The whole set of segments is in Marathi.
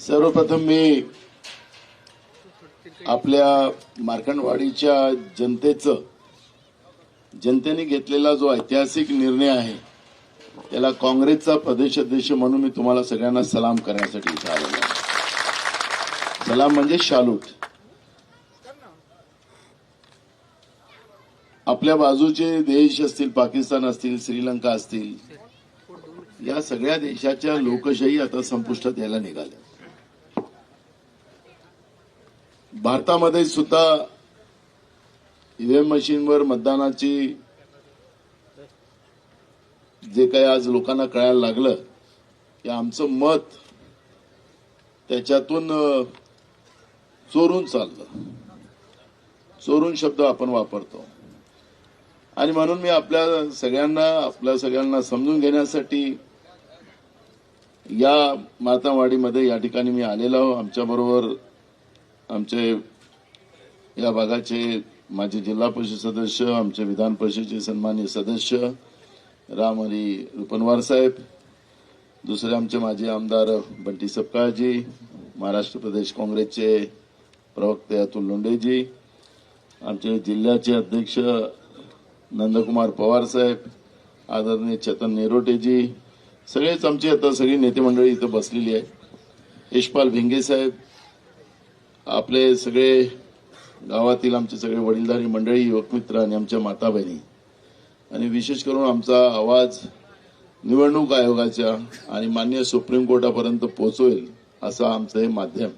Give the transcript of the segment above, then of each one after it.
सर्वप्रथम मी आपल्या मार्कंडवाडीच्या जनतेचं जनतेने घेतलेला जो ऐतिहासिक निर्णय आहे त्याला काँग्रेसचा प्रदेश अध्यक्ष म्हणून मी तुम्हाला सगळ्यांना सलाम करण्यासाठी इथं आलेलो सलाम म्हणजे शालूट आपल्या बाजूचे देश असतील पाकिस्तान असतील श्रीलंका असतील या सगळ्या देशाच्या लोकशाही आता संपुष्टात यायला निघाल्या. भारतामध्ये सुद्धा ईव्हीएम मशीनवर मतदानाची जे काही आज लोकांना कळायला लागलं की आमचं मत त्याच्यातून चोरून चाललं. चोरून शब्द आपण वापरतो. आणि म्हणून मी आपल्या सगळ्यांना आपल्या सगळ्यांना समजून घेण्यासाठी या मातावाडीमध्ये या ठिकाणी मी आलेलो आमच्या बरोबर आमचे या भागाचे माझे जिल्हा परिषद सदस्य आमचे विधान परिषदेचे सन्मान्य सदस्य रामहरी रुपनवार साहेब दुसरे आमचे माजी आमदार बंटी सपकाळजी महाराष्ट्र प्रदेश काँग्रेसचे प्रवक्ते अतुल लोंडेजी आमचे जिल्ह्याचे अध्यक्ष नंदकुमार पवार साहेब आदरणीय चेतन नेरोटेजी सगळेच आमची आता सगळी नेते मंडळी इथं बसलेली आहे यशपाल भिंगे साहेब आपले सगळे गावातील आमचे सगळे वडीलधारी मंडळी युवक मित्र आणि आमच्या माता बहिणी आणि विशेष करून आमचा आवाज निवडणूक आयोगाच्या आणि मान्य सुप्रीम कोर्टापर्यंत पोहोचवेल असं आमचं हे माध्यम.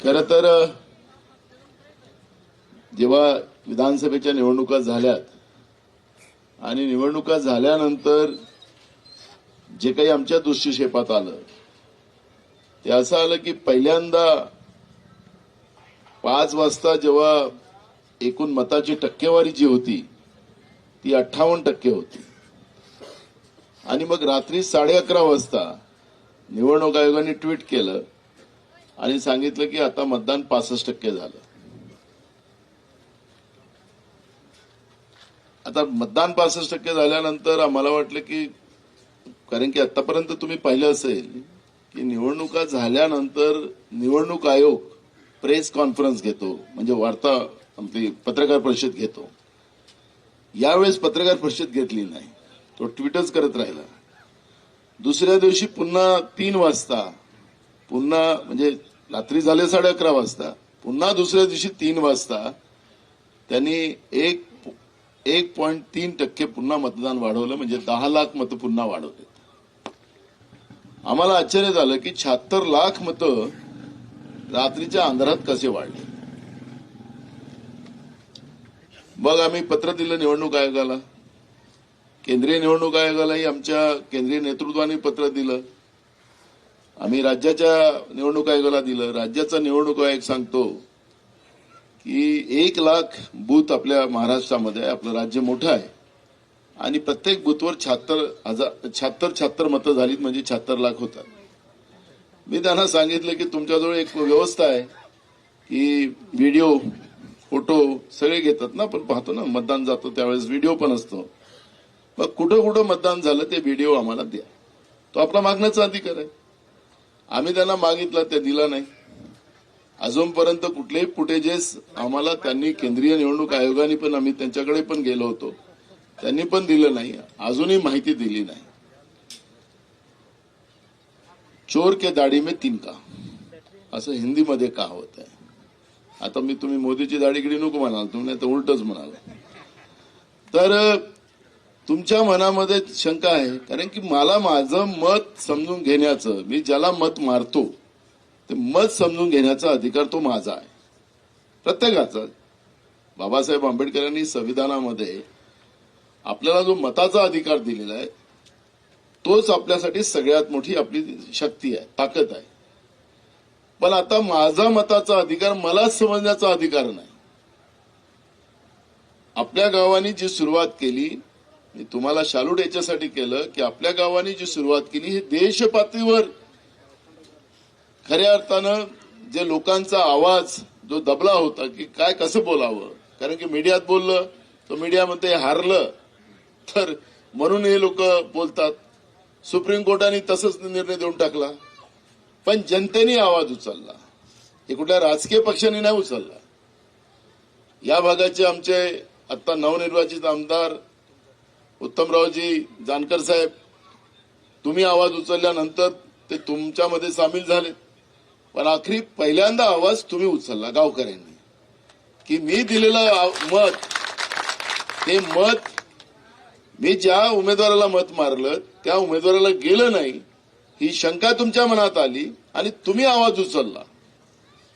खर तर जेव्हा विधानसभेच्या निवडणुका झाल्यात आणि निवडणुका झाल्यानंतर जे काही आमच्या दृष्टिक्षेपात आलं ते असं आलं की पहिल्यांदा पाच वाजता जेव्हा एकूण मताची टक्केवारी जी होती ती अठ्ठावन्न टक्के होती. आणि मग रात्री साडे अकरा वाजता निवडणूक आयोगाने ट्विट केलं आणि सांगितलं की आता मतदान पासष्ट टक्के झालं. आता मतदान पासष्ट टक्के झाल्यानंतर आम्हाला वाटलं की कारण की आतापर्यंत तुम्ही पाहिलं असेल की निवडणुका झाल्यानंतर निवडणूक आयोग प्रेस कॉन्फरन्स घेतो म्हणजे वार्ता आमची पत्रकार परिषद घेतो. यावेळेस पत्रकार परिषद घेतली नाही तो ट्विटच करत राहिला. दुसऱ्या दिवशी पुन्हा तीन वाजता पुन्हा म्हणजे रात्री झाले साडे अकरा वाजता पुन्हा दुसऱ्या दिवशी तीन वाजता त्यांनी एक एक पॉईंट तीन टक्के पुन्हा मतदान वाढवलं म्हणजे दहा लाख मतं पुन्हा वाढवले. आम्हाला आश्चर्य झालं की शहात्तर लाख मतं रात्रीच्या अंधारात कसे वाढले? मग आम्ही पत्र दिलं निवडणूक आयोगाला. केंद्रीय निवडणूक आयोगालाही आमच्या केंद्रीय नेतृत्वाने पत्र दिलं. आम्ही राज्याच्या निवडणूक आयोगाला दिलं. राज्याचा निवडणूक आयोग सांगतो की एक लाख बूथ आपल्या महाराष्ट्रामध्ये आहे आपलं राज्य मोठं आहे. आणि प्रत्येक बुथवर शहात्तर हजार शहात्तर शहात्तर मतं झालीत म्हणजे शहात्तर लाख होतात. मी त्यांना सांगितलं की तुमच्याजवळ एक व्यवस्था आहे की व्हिडिओ फोटो सगळे घेतात ना आपण पाहतो ना मतदान जातो त्यावेळेस व्हिडिओ पण असतो. मग कुठं कुठं मतदान झालं ते व्हिडिओ आम्हाला द्या. तो आपला मागण्याचा अधिकार आहे. आम्ही त्यांना मागितला ते दिला नाही. अजूनपर्यंत कुठलेही फुटेजेस आम्हाला त्यांनी केंद्रीय निवडणूक आयोगाने पण आम्ही त्यांच्याकडे पण गेलो होतो. त्यांनी पण दिलं नाही अजूनही माहिती दिली नाही. चोर के दाढी में तिनका असं हिंदीमध्ये का होत आहे? आता मी तुम्ही मोदीची दाढीकडे नको म्हणाल तुम्ही नाही तर उलटच म्हणाल. तर तुमच्या मनामध्ये शंका आहे कारण की मला माझं मत समजून घेण्याचं मी ज्याला मत मारतो ते मत समजून घेण्याचा अधिकार तो माझा आहे. प्रत्येकाचा. बाबासाहेब आंबेडकरांनी संविधानामध्ये आपल्याला जो मताचा अधिकार दिलेला आहे तोच आपल्यासाठी सगळ्यात मोठी आपली शक्ती आहे ताकद आहे. पण आता माझा मताचा अधिकार मलाच समजण्याचा अधिकार नाही. आपल्या गावाने जी सुरुवात केली मी तुम्हाला शालूट याच्यासाठी केलं की आपल्या गावाने जी सुरुवात केली हे देश पातळीवर खऱ्या अर्थानं जे लोकांचा आवाज जो दबला होता की काय कसं बोलावं कारण की मीडियात बोललं तर मीडियामध्ये हारलं तर म्हणून हे लोक बोलतात सुप्रीम कोर्टाने तसंच निर्णय देऊन टाकला पण जनतेने आवाज उचलला. हे कुठल्या राजकीय पक्षाने नाही उचलला. या भागाचे आमचे आता नवनिर्वाचित आमदार उत्तमरावजी जानकर साहेब तुम्ही आवाज उचलल्यानंतर ते तुमच्यामध्ये सामील झाले. पण आखरी पहिल्यांदा आवाज तुम्ही उचलला गावकऱ्यांनी. की मी दिलेलं मत ते मत मी ज्या उमेदवाराला मत मारलं त्या उमेदवाराला गेलं नाही ही शंका तुमच्या मनात आली आणि तुम्ही आवाज उचलला.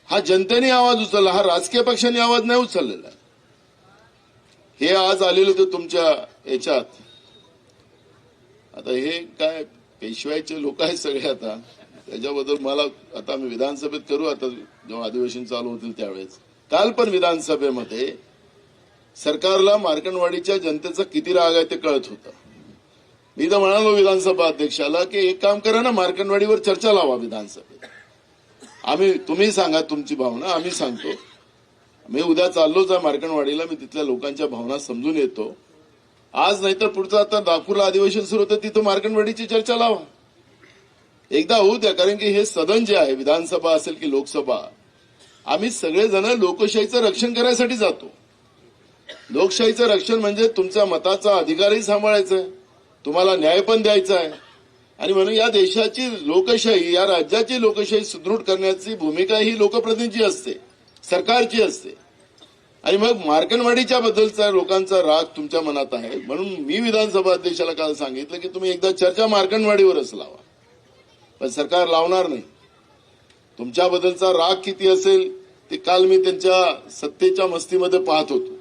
हा जनतेने आवाज उचलला हा राजकीय पक्षाने आवाज नाही उचललेला. हे आज आलेलं तर तुमच्या याच्यात. आता हे काय पेशवायचे लोक आहेत सगळे आता. त्याच्याबद्दल मला आता मी विधानसभेत करू आता जेव्हा अधिवेशन चालू होतील त्यावेळेस. काल पण विधानसभेमध्ये सरकारला मार्कंडवाडीच्या जनतेचा किती राग आहे ते कळत होतं. मी तर म्हणालो विधानसभा अध्यक्षाला की एक काम करा ना मार्कंडवाडीवर चर्चा लावा विधानसभेत. आम्ही तुम्ही सांगा तुमची भावना आम्ही सांगतो. मी उद्या चाललोच आहे मार्कंडवाडीला मी तिथल्या लोकांच्या भावना समजून येतो. आज नाहीतर पुढचं आता नागपूरला अधिवेशन सुरू होतं तिथं मार्कंडवाडीची चर्चा लावा. एकदा होऊ द्या कारण की हे सदन जे आहे विधानसभा असेल की लोकसभा आम्ही सगळेजण लोकशाहीचं रक्षण करायसाठी जातो. लोकशाहीचं रक्षण म्हणजे तुमच्या मताचा अधिकारही सांभाळायचा आहे. तुम्हाला न्याय पण द्यायचा आहे. आणि म्हणून या देशाची लोकशाही या राज्याची लोकशाही सुदृढ करण्याची भूमिका ही लोकप्रतिनिधीची असते सरकारची असते. आणि मग मार्कनवाडीच्या बद्दलचा लोकांचा राग तुमच्या मनात आहे. म्हणून मी विधानसभा अध्यक्षाला काल सांगितलं की तुम्ही एकदा चर्चा मार्कणवाडीवरच लावा. पण सरकार लावणार नाही. तुमच्याबद्दलचा राग किती असेल ते काल मी त्यांच्या सत्तेच्या मस्तीमध्ये पाहत होतो.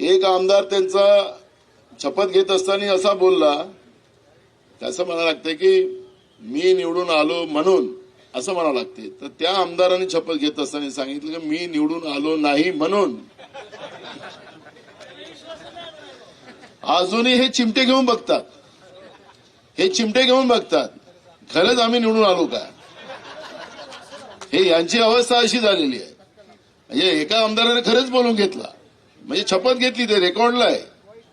एक आमदार त्यांचा शपथ घेत असताना असा बोलला त्याचं म्हणावं लागतंय की मी निवडून आलो म्हणून असं म्हणावं लागते तर त्या आमदाराने शपथ घेत असताना सांगितलं की मी निवडून आलो नाही म्हणून. अजूनही हे चिमटे घेऊन बघतात. हे चिमटे घेऊन बघतात. खरंच आम्ही निवडून आलो का? हे यांची अवस्था अशी झालेली आहे. म्हणजे एका आमदाराने खरंच बोलून घेतला. म्हणजे शपथ घेतली ते रेकॉर्डला आहे.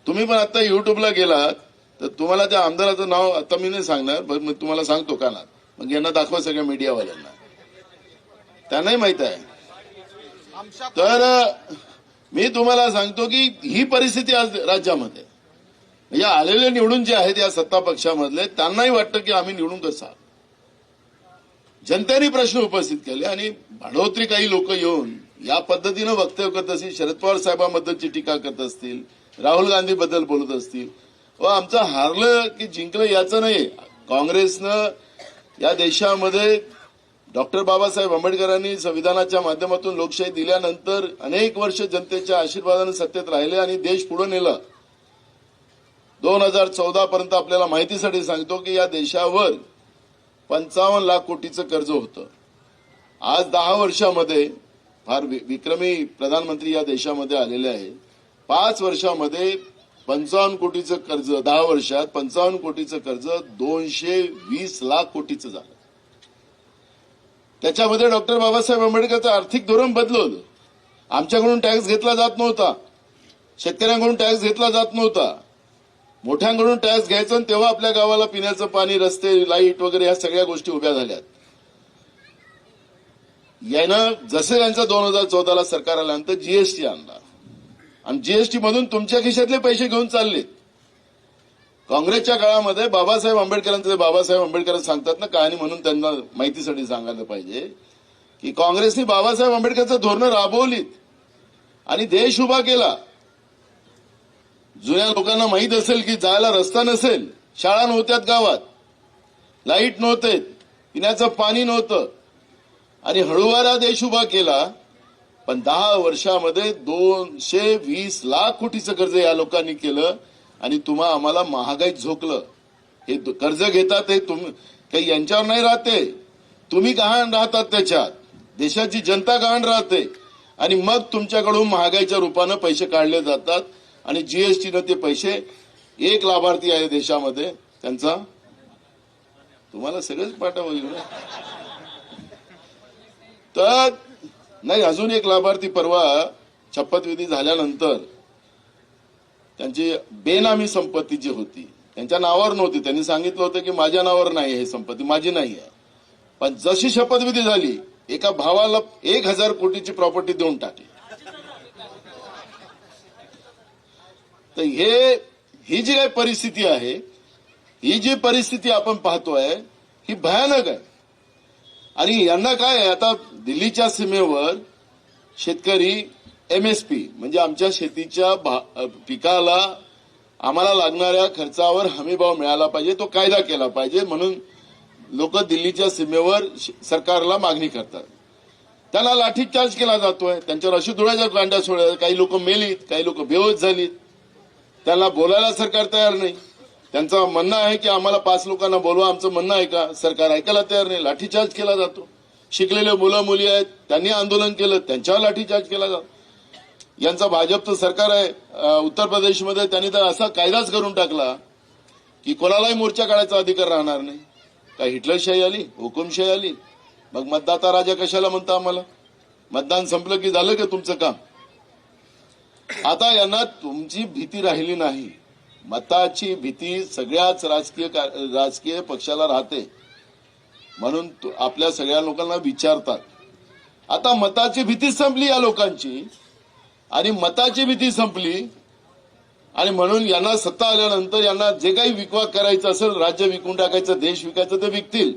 तुम्ही पण आता युट्यूबला गेलात तर तुम्हाला त्या आमदाराचं नाव आता मी नाही सांगणार पण मी तुम्हाला सांगतो कानात. मग यांना दाखवा सगळ्या मीडियावाल्यांना. त्यांनाही माहीत आहे. तर मी तुम्हाला सांगतो की ही परिस्थिती आज राज्यामध्ये. म्हणजे आलेले निवडून जे आहेत या सत्ता पक्षामधले त्यांनाही वाटतं की आम्ही निवडून कसा? जनतेने प्रश्न उपस्थित केले आणि भाडोत्री काही लोक येऊन या पद्धतीनं वक्तव्य करत असतील शरद पवार साहेबांबद्दलची टीका करत असतील राहुल गांधी बद्दल बोलत असतील. व आमचं हारलं की जिंकलं याचं नाही काँग्रेसनं या देशामध्ये डॉक्टर बाबासाहेब आंबेडकरांनी संविधानाच्या माध्यमातून लोकशाही दिल्यानंतर अनेक वर्ष जनतेच्या आशीर्वादाने सत्तेत राहिले आणि देश पुढे नेला. दोन हजार चौदा पर्यंत आपल्याला माहितीसाठी सांगतो की या देशावर पंचावन्न लाख कोटीचं कर्ज होतं. आज दहा वर्षामध्ये फार विक्रमी प्रधानमंत्री या देशामध्ये आलेले आहे. पाच वर्षामध्ये पंचावन्न कोटीचं कर्ज दहा वर्षात पंचावन्न कोटीचं कर्ज दोनशे वीस लाख कोटीचं झालं. त्याच्यामध्ये डॉक्टर बाबासाहेब आंबेडकरचं आर्थिक धोरण बदलवलं. आमच्याकडून टॅक्स घेतला जात नव्हता. शेतकऱ्यांकडून टॅक्स घेतला जात नव्हता. मोठ्यांकडून टॅक्स घ्यायचा आणि तेव्हा आपल्या गावाला पिण्याचं पाणी रस्ते लाइट वगैरे ह्या सगळ्या गोष्टी उभ्या झाल्यात. यानं जसे यांचा दोन हजार चौदाला सरकार आल्यानंतर जीएसटी आणला. आणि जीएसटी मधून तुमच्या खिशातले पैसे घेऊन चालले. काँग्रेसच्या काळामध्ये बाबासाहेब आंबेडकरांचे बाबासाहेब आंबेडकर सांगतात ना कहाणी म्हणून त्यांना माहितीसाठी सांगायला पाहिजे की काँग्रेसने बाबासाहेब आंबेडकरचं धोरणं राबवलीत आणि देश उभा केला. जुन्या लोकांना माहीत असेल की जायला रस्ता नसेल शाळा नव्हत्यात गावात लाइट नव्हते पिण्याचं पाणी नव्हतं आणि हळूवारा देश उभा केला पण दहा वर्षामध्ये दोनशे वीस लाख कोटीचं कर्ज या लोकांनी केलं आणि तुम्हा आम्हाला महागाईत झोकलं. हे कर्ज घेतात हे तुम्ही काही यांच्यावर नाही राहते. तुम्ही गहाण राहतात त्याच्यात. देशाची जनता गहाण राहते. आणि मग तुमच्याकडून महागाईच्या रूपानं पैसे काढले जातात आणि जीएसटीनं ते पैसे एक लाभार्थी आहे देशामध्ये. त्यांचा? तुम्हाला सगळंच पाठवा तर नाही अजून एक लाभार्थी परवा शपथविधी झाल्यानंतर त्यांची बेनामी संपत्ती जी होती त्यांच्या नावावर नव्हती. त्यांनी सांगितलं होतं की माझ्या नावावर नाही हे संपत्ती माझी नाही आहे. पण जशी शपथविधी झाली एका भावाला एक हजार कोटीची प्रॉपर्टी देऊन टाकली. तर हे ही जी काही परिस्थिती आहे ही जी परिस्थिती आपण पाहतोय ही भयानक आहे. आणि यांना काय आता दिल्लीच्या सीमेवर शेतकरी एमएसपी म्हणजे आमच्या शेतीच्या भा- पिकाला आम्हाला लागणाऱ्या खर्चावर हमीभाव मिळाला पाहिजे तो कायदा केला पाहिजे म्हणून लोक दिल्लीच्या सीमेवर श- सरकारला मागणी करतात. त्यांना लाठीचार्ज केला जातोय त्यांच्यावर अशी धुळ्याच्या कांड्या सोडल्या काही लोक मेलीत काही लोक बेहोश झालीत. त्यांना बोलायला सरकार तयार नाही. त्यांचं म्हणणं आहे की आम्हाला पाच लोकांना बोलवा आमचं म्हणणं आहे का? सरकार ऐकायला तयार नाही लाठीचार्ज केला जातो. शिकलेले मुलं मुली आहेत त्यांनी आंदोलन केलं त्यांच्यावर लाठीचार्ज केला जातो. यांचं भाजपचं सरकार आहे उत्तर प्रदेशमध्ये त्यांनी तर असा कायदाच करून टाकला की कोणालाही मोर्चा काढायचा अधिकार राहणार नाही. काय हिटलरशाही आली हुकुमशाही आली? मग मतदाता राजा कशाला म्हणता आम्हाला? मतदान संपलं की झालं का तुमचं काम? आता यांना तुमची भीती राहिली नाही. मताची भीती सगळ्याच राजकीय का- राजकीय पक्षाला राहते. म्हणून आपल्या सगळ्या लोकांना विचारतात. आता मताची भीती संपली या लोकांची. आणि मताची भीती संपली. आणि म्हणून यांना सत्ता आल्यानंतर यांना जे काही विकवा करायचं असेल राज्य विकून टाकायचं देश विकायचं ते विकतील.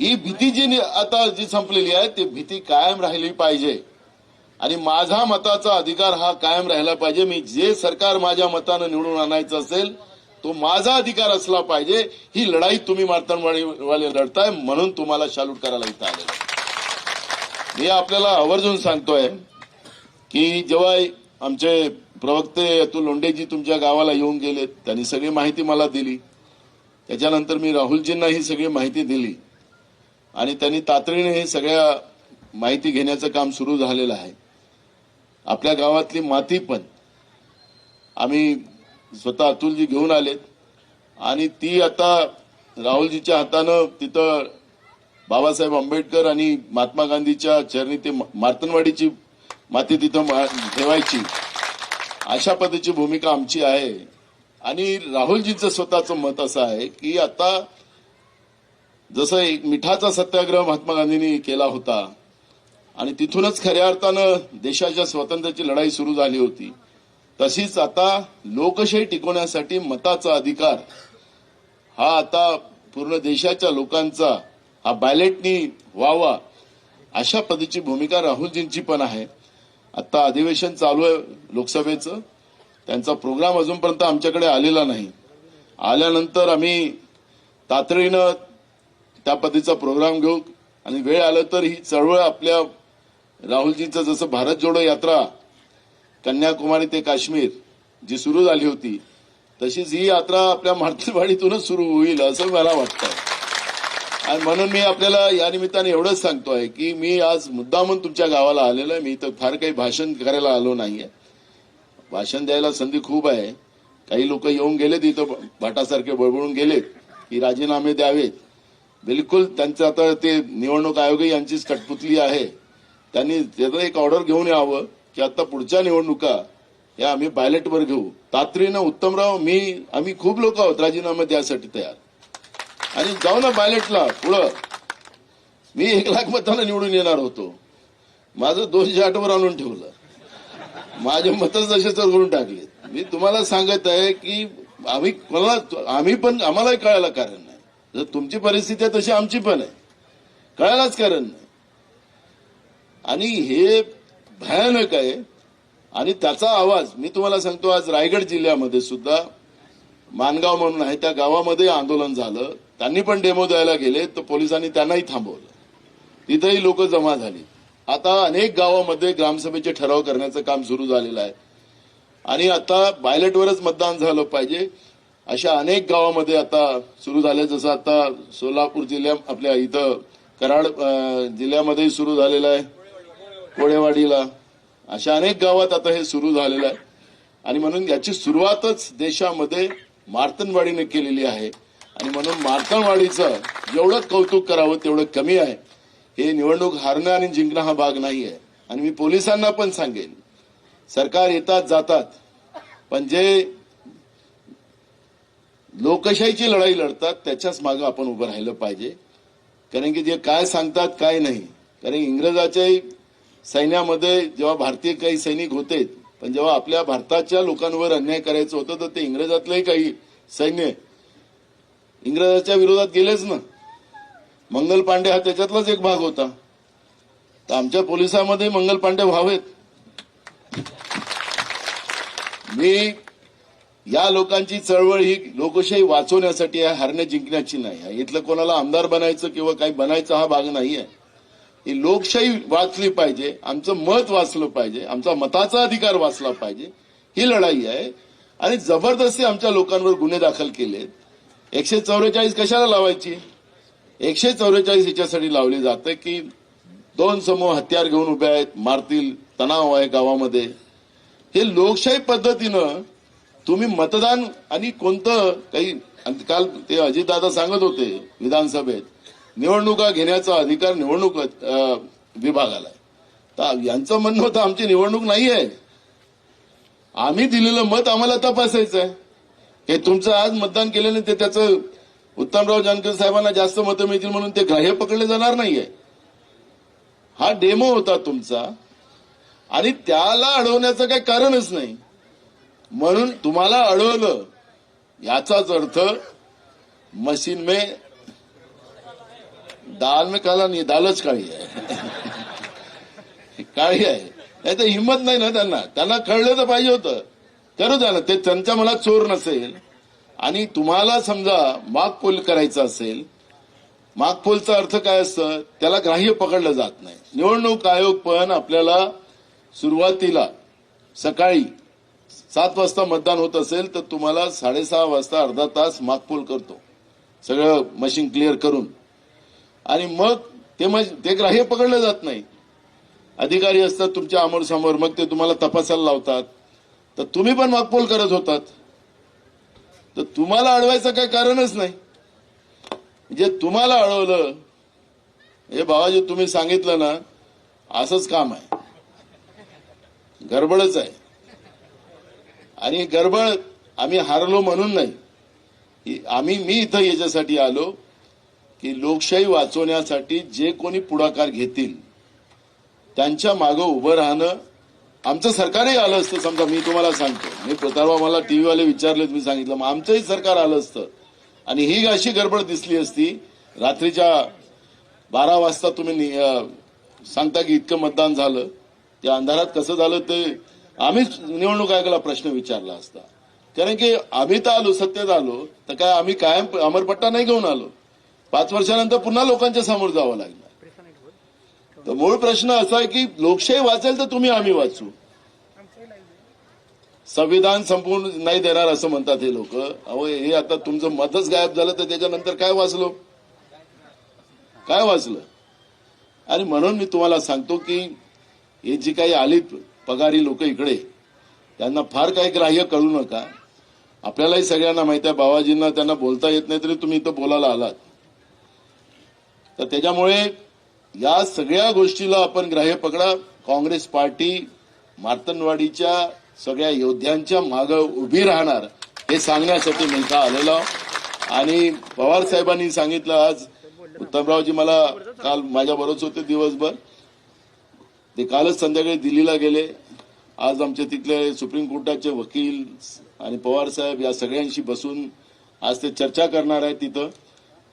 ही भीती जी आता जी संपलेली आहे ती भीती कायम राहिली पाहिजे. आणि माझा मताचा अधिकार हा कायम राहिला पाहिजे. मी जे सरकार माझ्या मतानं निवडून आणायचं असेल तो माझा अधिकार असला पाहिजे. ही लढाई तुम्ही वाले लढताय म्हणून तुम्हाला शालूट करायला इथं आले आहे. मी आपल्याला आवर्जून सांगतोय की जेव्हा आमचे प्रवक्ते अतुल लोंडेजी तुमच्या गावाला येऊन गेले त्यांनी सगळी माहिती मला दिली. त्याच्यानंतर मी राहुलजींना ही सगळी माहिती दिली. आणि त्यांनी तातडीने हे सगळ्या माहिती घेण्याचं काम सुरू झालेलं आहे. आपल्या गावातली माती पण आम्ही स्वतः अतुलजी घेऊन आलेत. आणि ती आता राहुलजीच्या हातानं तिथं बाबासाहेब आंबेडकर आणि महात्मा गांधीच्या चरणी ते मार्तनवाडीची माती तिथं मा- ठेवायची. अशा पद्धतीची भूमिका आमची आहे. आणि राहुलजींचं स्वतःचं मत असं आहे की आता जसं एक मिठाचा सत्याग्रह महात्मा गांधींनी केला होता आणि तिथूनच खऱ्या अर्थानं देशाच्या स्वातंत्र्याची लढाई सुरू झाली होती. तशीच आता लोकशाही टिकवण्यासाठी मताचा अधिकार हा आता पूर्ण देशाच्या लोकांचा हा बॅलेटनी व्हावा अशा पद्धतीची भूमिका राहुलजींची पण आहे. आता अधिवेशन चालू आहे लोकसभेचं. त्यांचा प्रोग्राम अजूनपर्यंत आमच्याकडे आलेला नाही. आल्यानंतर आम्ही तातडीनं त्या पद्धतीचा प्रोग्राम घेऊ आणि वेळ आलं तर ही चळवळ आपल्या राहुलजींचं जसं भारत जोडो यात्रा कन्याकुमारी ते काश्मीर जी सुरू झाली होती तशीच ही यात्रा आपल्या मार्तवाडीतूनच सुरू होईल असं मला वाटतं आणि म्हणून मी आपल्याला या निमित्ताने एवढंच सांगतोय की मी आज मुद्दामून तुमच्या गावाला आलेलो आहे. मी इथं फार काही भाषण करायला आलो नाहीये. भाषण द्यायला संधी खूप आहे. काही लोक येऊन गेलेत इथं भाटासारखे बळबळून गेलेत की राजीनामे द्यावेत. बिलकुल त्यांचं आता ते निवडणूक आयोग यांचीच कटपुतली आहे. त्यांनी त्याचं एक ऑर्डर घेऊन यावं की आता पुढच्या निवडणुका या आम्ही बॅलेटवर घेऊ. तातडीनं उत्तमराव मी आम्ही खूप लोक आहोत राजीनामा द्यासाठी तयार. आणि जाऊ ना बॅलेटला पुढं. मी एक लाख मतांना निवडून येणार होतो. माझं दोनशे आठवर आणून ठेवलं. माझे मतच जसे तर करून टाकले. मी तुम्हाला सांगत आहे की आम्ही कोणाला आम्ही पण आम्हालाही कळायला कारण नाही. जर तुमची परिस्थिती आहे तशी आमची पण आहे. कळायलाच कारण नाही. आणि हे भयानक आहे. आणि त्याचा आवाज मी तुम्हाला सांगतो आज रायगड जिल्ह्यामध्ये सुद्धा मानगाव म्हणून आहे त्या गावामध्ये आंदोलन झालं. त्यांनी पण डेमो द्यायला गेले तर पोलिसांनी त्यांनाही थांबवलं. तिथेही लोक जमा झाली. आता अनेक गावामध्ये ग्रामसभेचे ठराव करण्याचं काम सुरू झालेलं आहे. आणि आता बायलेटवरच मतदान झालं पाहिजे. अशा अनेक गावामध्ये आता सुरू झाले जसं आता सोलापूर जिल्ह्या आपल्या इथं कराड जिल्ह्यामध्ये जिल्ह्यामध्येही सुरू झालेलं आहे. कोळेवाडीला. अशा अनेक गावात आता हे सुरू झालेलं आहे. आणि म्हणून याची सुरुवातच देशामध्ये मार्तनवाडीने केलेली आहे. आणि म्हणून मार्तनवाडीचं जेवढं कौतुक करावं तेवढं कमी आहे. हे निवडणूक हारणं आणि जिंकणं हा भाग नाही आहे. आणि मी पोलिसांना पण सांगेन सरकार येतात जातात. पण जे लोकशाहीची लढाई लढतात त्याच्याच मागे आपण उभं राहिलं पाहिजे. कारण की जे काय सांगतात काय नाही. कारण इंग्रजाच्याही सैन्यामध्ये जेव्हा भारतीय काही सैनिक होते पण जेव्हा आपल्या भारताच्या लोकांवर अन्याय करायचं होतं तर ते इंग्रजातलंही काही सैन्य इंग्रजाच्या विरोधात गेलेच ना. मंगल पांडे हा त्याच्यातलाच एक भाग होता. तर आमच्या पोलिसामध्ये मंगल पांडे व्हावेत. मी या लोकांची चळवळ ही लोकशाही वाचवण्यासाठी आहे हरण्या जिंकण्याची नाही आहे. इथलं कोणाला आमदार बनायचं किंवा काही बनायचं हा भाग नाही आहे ही लोकशाही वाचली पाहिजे आमचं मत वाचलं पाहिजे आमचा मताचा अधिकार वाचला पाहिजे ही लढाई आहे. आणि जबरदस्ती आमच्या लोकांवर गुन्हे दाखल केलेत. एकशे चौवेचाळीस कशाला लावायची? एकशे चौवेचाळीस याच्यासाठी लावली जाते की दोन समूह हत्यार घेऊन उभे आहेत मारतील तणाव आहे गावामध्ये. हे लोकशाही पद्धतीनं तुम्ही मतदान आणि कोणतं काही काल ते अजितदादा सांगत होते विधानसभेत निवडणुका घेण्याचा अधिकार निवडणूक विभागाला आहे. तर यांचं म्हणणं होतं आमची निवडणूक नाही आहे. आम्ही दिलेलं मत आम्हाला तपासायचं आहे हे तुमचं आज मतदान केलेलं ते त्याचं उत्तमराव जानकर साहेबांना जास्त मतं मिळतील म्हणून ते ग्राह्य पकडले जाणार नाहीये. हा डेमो होता तुमचा. आणि त्याला अडवण्याचं काही कारणच नाही. म्हणून तुम्हाला अडवलं. याचाच अर्थ मशीन में दाल में काला नाही दालच काळी आहे काळी आहे नाही तर हिंमत नाही ना त्यांना त्यांना कळलं तर पाहिजे होतं। करू द्या ना ते त्यांच्या मनात चोर नसेल। आणि तुम्हाला समजा मागपोल करायचं असेल मागपोलचा अर्थ काय असतं? त्याला ग्राह्य पकडलं जात नाही. निवडणूक आयोग पण आपल्याला सुरुवातीला सकाळी सात वाजता मतदान होत असेल तर तुम्हाला साडेसहा वाजता अर्धा तास मागपोल करतो. सगळं मशीन क्लिअर करून. आणि मग ते मग ते ग्राह्य पकडलं जात नाही. अधिकारी असतात तुमच्यासमोर समोर मग ते तुम्हाला तपासायला लावतात. तर तुम्ही पण वाकपोल करत होतात. तर तुम्हाला अडवायचं काही कारणच नाही. जे तुम्हाला अडवलं हे बाबाजी तुम्ही सांगितलं ना असंच काम आहे. गडबडच आहे. आणि गडबड आम्ही हारलो म्हणून नाही. आम्ही मी इथं याच्यासाठी आलो. की लोकशाही वाचवण्यासाठी जे कोणी पुढाकार घेतील त्यांच्या मागं उभं राहणं आमचं सरकारही आलं असतं. समजा मी तुम्हाला सांगतो. मी परवा मला टीव्हीवाले विचारले तुम्ही सांगितलं. मग आमचंही सरकार आलं असतं. आणि ही अशी गडबड दिसली असती रात्रीच्या बारा वाजता तुम्ही नि- सांगता की इतकं मतदान झालं. त्या अंधारात कसं झालं ते आम्हीच निवडणूक आयोगाला प्रश्न विचारला असता. कारण की आम्ही तर आलो सत्तेत आलो. तर काय आम्ही कायम अमरपट्टा नाही घेऊन आलो. पाच वर्षानंतर पुन्हा लोकांच्या समोर जावं लागलं तर मूळ प्रश्न असा आहे की लोकशाही वाचेल तर तुम्ही आम्ही वाचू. संविधान संपूर्ण नाही देणार असं म्हणतात हे लोक. अहो हे आता तुमचं मतच गायब झालं तर त्याच्यानंतर काय वाचलो? काय वाचलं? आणि म्हणून मी तुम्हाला सांगतो की हे जी काही आलीत पगारी लोक इकडे त्यांना फार काही ग्राह्य कळू नका. आपल्यालाही सगळ्यांना माहिती आहे बाबाजींना त्यांना बोलता येत नाही तरी तुम्ही इथं बोलायला आलात. तर त्याच्यामुळे या सगळ्या गोष्टीला आपण ग्राह्य पकडा. काँग्रेस पार्टी मार्तनवाडीच्या सगळ्या योद्ध्यांच्या माग उभी राहणार हे सांगण्यासाठी मी इथं आलेलो आणि पवार साहेबांनी सांगितलं आज उत्तमरावजी मला काल माझ्या बरोबर होते दिवसभर. ते कालच संध्याकाळी दिल्लीला गेले. आज आमच्या तिथले सुप्रीम कोर्टाचे वकील आणि पवार साहेब या सगळ्यांशी बसून आज ते चर्चा करणार आहेत तिथं.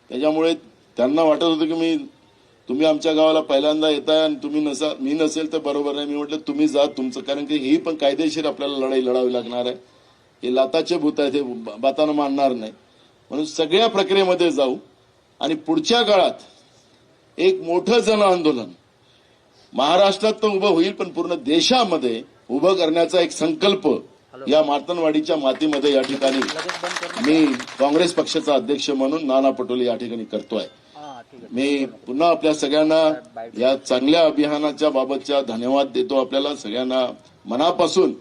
त्याच्यामुळे त्यांना वाटत होतं की मी तुम्ही आमच्या गावाला पहिल्यांदा येताय आणि तुम्ही नसा मी नसेल तर बरोबर नाही. मी म्हटलं तुम्ही जा तुमचं कारण की ही पण कायदेशीर आपल्याला लढाई लढावी लागणार आहे. हे लाताचे भूत आहे ते बातानं मानणार नाही. म्हणून सगळ्या प्रक्रियेमध्ये जाऊ आणि पुढच्या काळात एक मोठं जन आंदोलन. महाराष्ट्रात तर उभं होईल पण पूर्ण देशामध्ये उभं करण्याचा एक संकल्प या मार्तनवाडीच्या मातीमध्ये या ठिकाणी मी काँग्रेस पक्षाचा अध्यक्ष म्हणून नाना पटोले या ठिकाणी करतोय. हा मी पुन्हा आपल्या सगळ्यांना या चांगल्या अभियानाच्या बाबतच्या धन्यवाद देतो आपल्याला सगळ्यांना मनापासून.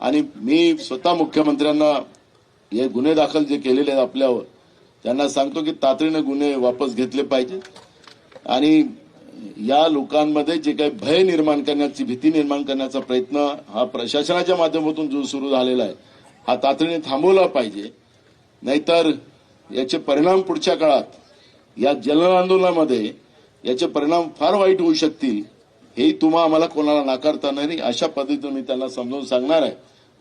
आणि मी स्वतः मुख्यमंत्र्यांना हे गुन्हे दाखल जे केलेले आहेत आपल्यावर त्यांना सांगतो की तातडीने गुन्हे वापस घेतले पाहिजे. आणि या लोकांमध्ये जे काही भय निर्माण करण्याची भीती निर्माण करण्याचा प्रयत्न हा प्रशासनाच्या माध्यमातून जो सुरू झालेला आहे हा तातडीने थांबवला पाहिजे. नाहीतर याचे परिणाम पुढच्या काळात या जन आंदोलनामध्ये याचे परिणाम फार वाईट होऊ शकतील हेही तुम्हा आम्हाला कोणाला नाकारता नाही. अशा पद्धतीने मी त्यांना समजावून सांगणार आहे.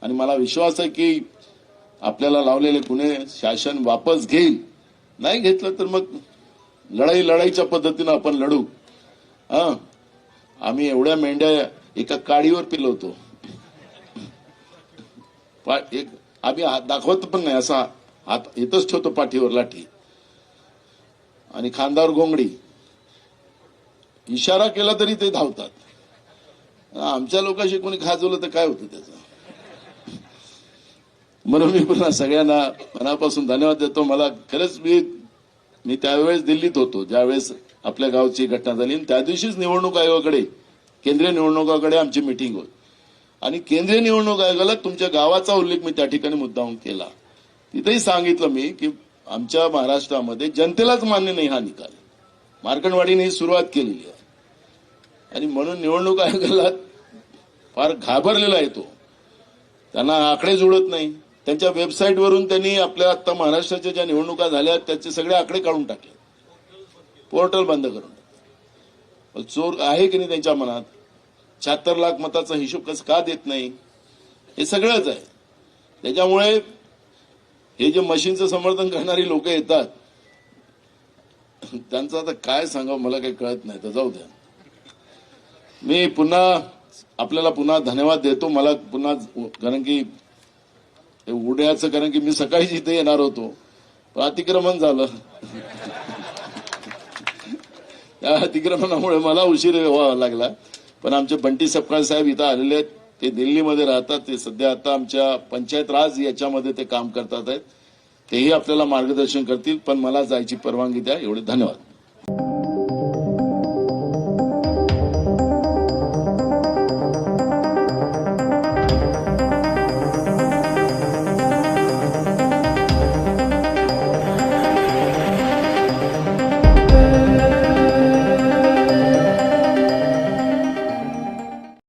आणि मला विश्वास आहे की आपल्याला लावलेले गुन्हे शासन वापस घेईल. नाही घेतलं तर मग लढाई लढाईच्या पद्धतीनं आपण लढू. हा? आम्ही एवढ्या मेंढ्या एका काडीवर पिलवतो. पा- एक आम्ही हात दाखवत पण नाही असा हात इथंच ठेवतो पाठीवर लाठी. आणि खांदावर घोंगडी इशारा केला तरी ते धावतात. आमच्या लोकांशी कोणी खाजवलं तर काय होतं त्याचं? म्हणून मी पुन्हा सगळ्यांना मनापासून धन्यवाद देतो. मला खरंच मी मी त्यावेळेस दिल्लीत होतो. ज्यावेळेस आपल्या गावची घटना झाली. आणि त्या दिवशीच निवडणूक आयोगाकडे केंद्रीय निवडणुकाकडे आमची मिटिंग होती. आणि केंद्रीय निवडणूक आयोगाला तुमच्या गावाचा उल्लेख मी त्या ठिकाणी मुद्दाहून केला. तिथेही सांगितलं मी की आमच्या महाराष्ट्रामध्ये जनतेलाच मान्य नाही हा निकाल. मार्कंडवाडीने ही सुरुवात केलेली आहे. आणि म्हणून निवडणूक आयोगाला फार घाबरलेला आहे तो. त्यांना आकडे जुळत नाही. त्यांच्या वेबसाईटवरून त्यांनी आपल्या आता महाराष्ट्राच्या ज्या निवडणुका झाल्या त्याचे सगळे आकडे काढून टाकले. पोर्टल बंद करून टाकले. पण चोर आहे की नाही त्यांच्या मनात? शहात्तर लाख मताचा हिशोब कसं का देत नाही? हे सगळंच आहे. त्याच्यामुळे हे जे मशीनचं समर्थन करणारी लोक येतात त्यांचं आता काय सांगावं मला काही कळत नाही तर जाऊ द्या. मी पुन्हा आपल्याला पुन्हा धन्यवाद देतो मला पुन्हा कारण की उड्याचं कारण की मी सकाळीच इथे येणार होतो पण अतिक्रमण झालं. त्या अतिक्रमणामुळे मला उशीर व्हावा लागला पण आमचे बंटी सपकाळ साहेब इथं आलेले आहेत. ते दिल्लीमध्ये राहतात ते सध्या आता आमच्या पंचायत राज याच्यामध्ये ते काम करतात आहेत. तेही आपल्याला मार्गदर्शन करतील पण मला जायची परवानगी द्या. एवढे धन्यवाद.